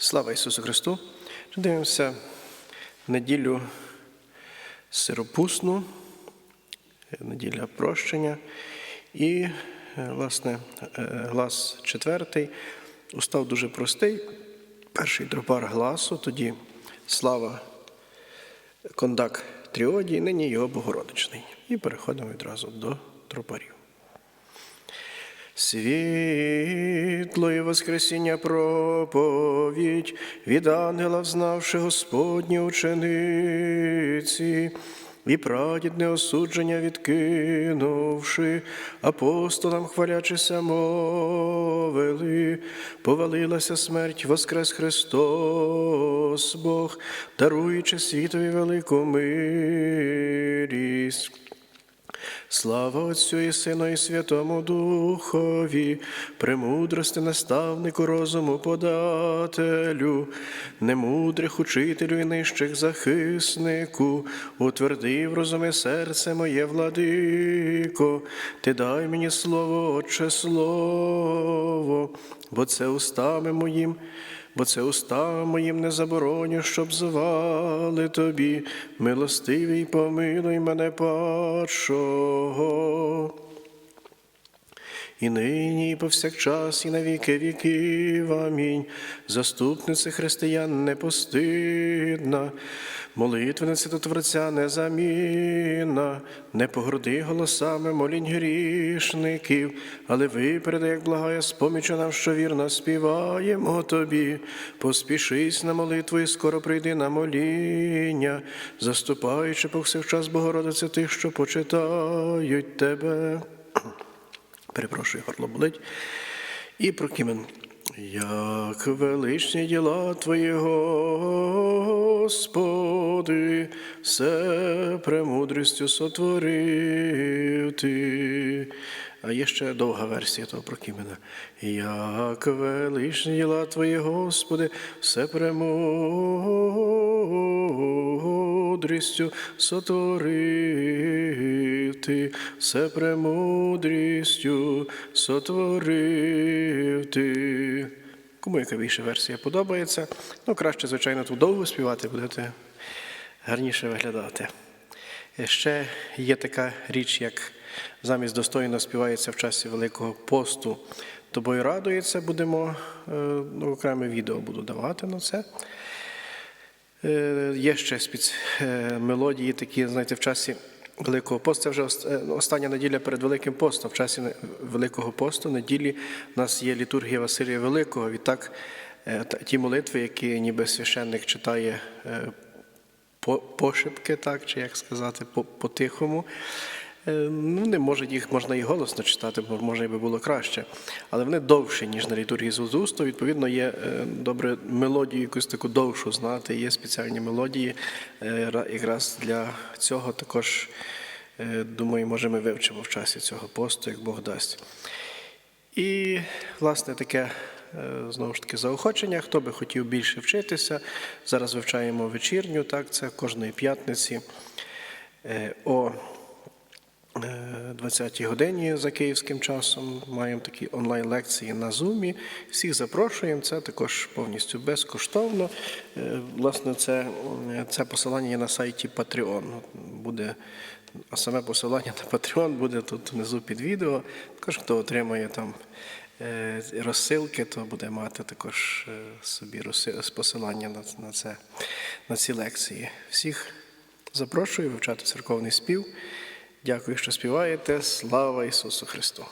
Слава Ісусу Христу! Дивимося неділю сиропусну, неділя прощення. І, е, власне, е, глас четвертий устав дуже простий. Перший тропар гласу, тоді слава кондак тріодій, нині його Богородичний. І переходимо відразу до тропарів. Світло і Воскресіння проповідь від ангела, взнавши Господні учениці, і прадідне осудження відкинувши, апостолам хвалячися мовили, повалилася смерть, воскрес Христос Бог, даруючи світові велику милість. Слава Отцю і Сину і Святому Духові, премудрости наставнику розуму подателю, немудрих учителю і нижчих захиснику, утвердив розуме серце моє, владико, ти дай мені слово, Отче слово, бо це устами моїм. Бо це уста моїм не забороню, щоб звали тобі, милостивий, помилуй мене падшого. І нині, і повсякчас, і на віки віків. Амінь. Заступниця християн непостидна, молитвениця до Творця незамінна, не погорди голосами молінь грішників, але випереди, як благає спомічу нам, що вірно співаємо тобі. Поспішись на молитву і скоро прийди на моління, заступаючи повсякчас Богородице тих, що почитають тебе перепрошую, горло болить. І прокимен. Як величні діла Твої, Господи, все премудрістю сотворив Ти. А є ще довга версія того прокимена. Як величні діла Твої, Господи, все премудрістю сотворив Ти, все премудрістю сотворив Ти. Кому яка більше версія подобається? Ну, краще, звичайно, тут довго співати, будете гарніше виглядати. Ще є така річ, як замість достойно співається в часі Великого посту. Тобою радується, будемо е, ну, окреме відео буду давати на це. Е, Є ще е, мелодії такі, знаєте, в часі Великого посту. Це вже е, остання неділя перед Великим постом. В часі Великого посту неділі в нас є літургія Василія Великого. Відтак е, ті молитви, які ніби священник читає е, пошепки, так, чи як сказати, по- по-тихому. Е, Ну, не може їх можна і голосно читати, бо може би було краще. Але вони довші, ніж на літургії з усту. Відповідно, є е, добре мелодію якусь таку довшу знати. Є спеціальні мелодії. е, Якраз для цього також, думаю, може, ми вивчимо в часі цього посту, як Бог дасть. І, власне, таке знову ж таки заохочення. Хто би хотів більше вчитися, зараз вивчаємо вечірню, так, це кожної п'ятниці о 20-й годині за київським часом. Маємо такі онлайн-лекції на Zoom. Всіх запрошуємо. Це також повністю безкоштовно. Е, Власне, це, це посилання є на сайті Patreon. Буде, а саме посилання на Patreon буде тут внизу під відео. Також хто отримає там е, розсилки, то буде мати також е, собі посилання на, на, це, на ці лекції. Всіх запрошую вивчати церковний спів. Дякую, що співаєте. Слава Ісусу Христу!